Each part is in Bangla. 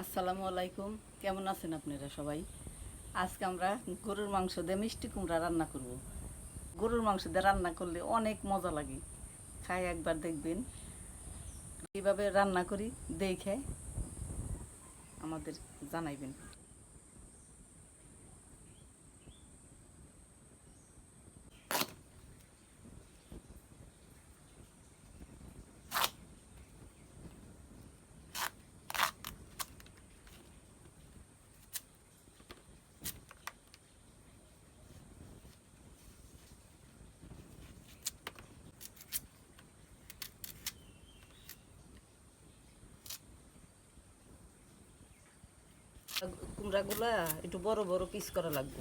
আসসালামু আলাইকুম। কেমন আছেন আপনারা সবাই? আজকে আমরা গরুর মাংস দিয়ে মিষ্টি কুমড়া রান্না করব। গরুর মাংস দিয়ে রান্না করলে অনেক মজা লাগে। খাই একবার দেখবেন। এইভাবে রান্না করি, দেখে আমাদের জানাইবেন। কুমড়াগুলা একটু বড় বড় পিস করা লাগবে।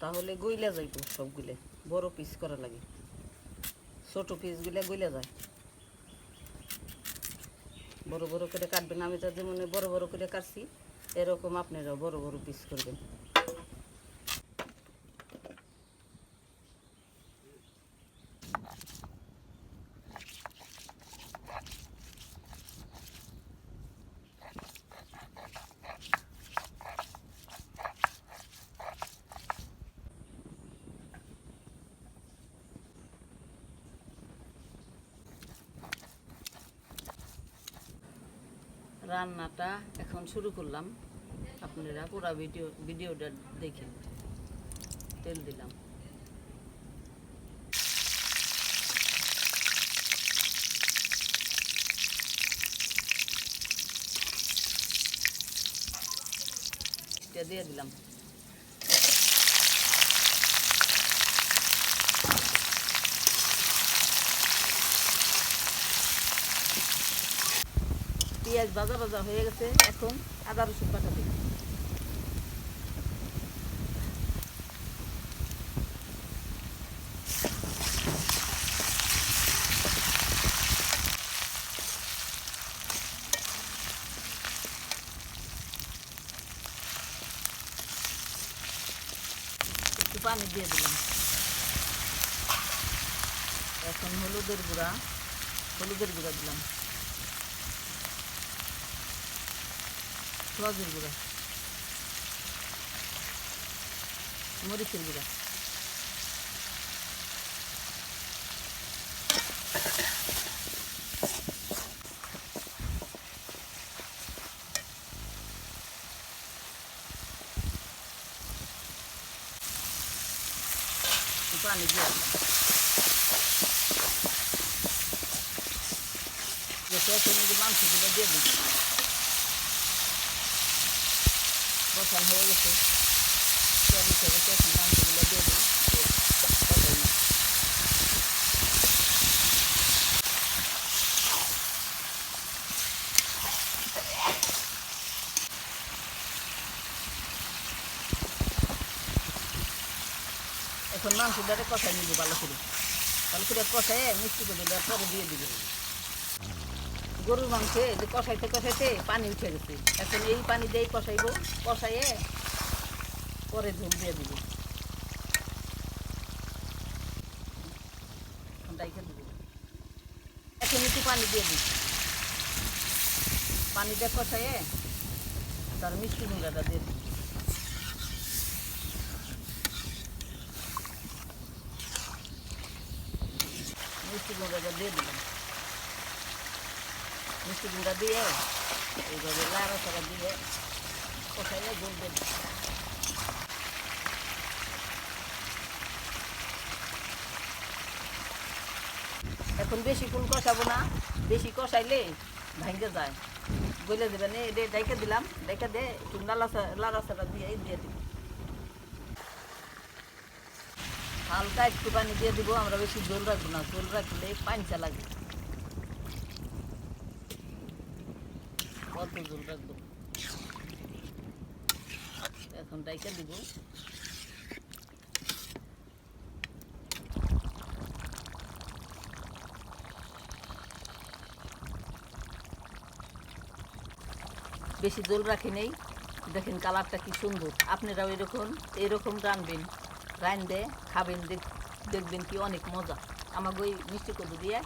তাহলে গইলা যাইব সবগুলো, বড় পিস করা লাগে। ছোট পিসগুলা গইলা যায়। বড় বড় করে কাটবেন। আমি তো যেমন বড় বড় করে কাটছি, এরকম আপনারাও বড় বড় পিস করবেন। রান্নাটা এখন শুরু করলাম। আপনারা পুরো ভিডিও ভিডিওটা দেখেন। তেল দিলাম। দিয়ে দিলাম। পেঁয়াজ ভাজা ভাজা হয়ে গেছে, এখন আদা রসুন বাটা দিই। পানি দিয়ে দিলাম। এখন হলুদের গুঁড়া হলুদের গুঁড়া দিলাম। পেঁয়াজের গুঁড়া মরিচের গুঁড়া একটু পানি দিয়ে দিলাম। যে শেষে নিজে মাংসগুলো দিয়ে দিই বসান হয়ে গেছে তেল উঠে গেছে এখন মাংসগুলো দিয়ে দিই। এখন মাংসটারে কষাই নিব ভালো করে ভালো করে কষায় মিষ্টি করে দিয়ে দিবে গরুর মাংসে যে কষাইতে কষাইতে পানি উঠে গেছে। এখন এই পানি দিয়েই কষাইব, কষাইয়ে পরে ঝোল দিয়ে দিব। এখন একটু পানি দিয়ে দিই পানিটা কষাইয়ে তার মিষ্টি গুঁড়াটা দিয়ে দিই মিষ্টি গুঁড়াটা দিয়ে দিলাম। মিষ্টি গুঁড়া দিয়ে লাড়া ছাড়া দিয়ে কষাইয়ে গোল দিয়ে এখন বেশি ফুল কষাবো না, বেশি কষাইলে ভাঙ্গে যায়। বলে দেবেন এই রে ডাইকে দিলাম ডাইকে দে একটু লালা লাড়া ছাড়া দিয়ে দিয়ে দিই হালকা একটু পানি দিয়ে দিব, আমরা বেশি জল রাখব না জল রাখলে পাঞ্চা লাগে। বেশি জল রাখি নেই। দেখেন কালারটা কি সুন্দর। আপনারাও এরকম এরকম রানবেন রান্ধে খাবেন দেখবেন কি অনেক মজা। আমাকে ওই মিষ্টি কদু দিয়ে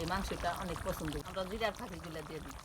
এই মাংসটা অনেক পছন্দ। আমরা জিরার ফাঁকিগুলো দিয়ে দিই।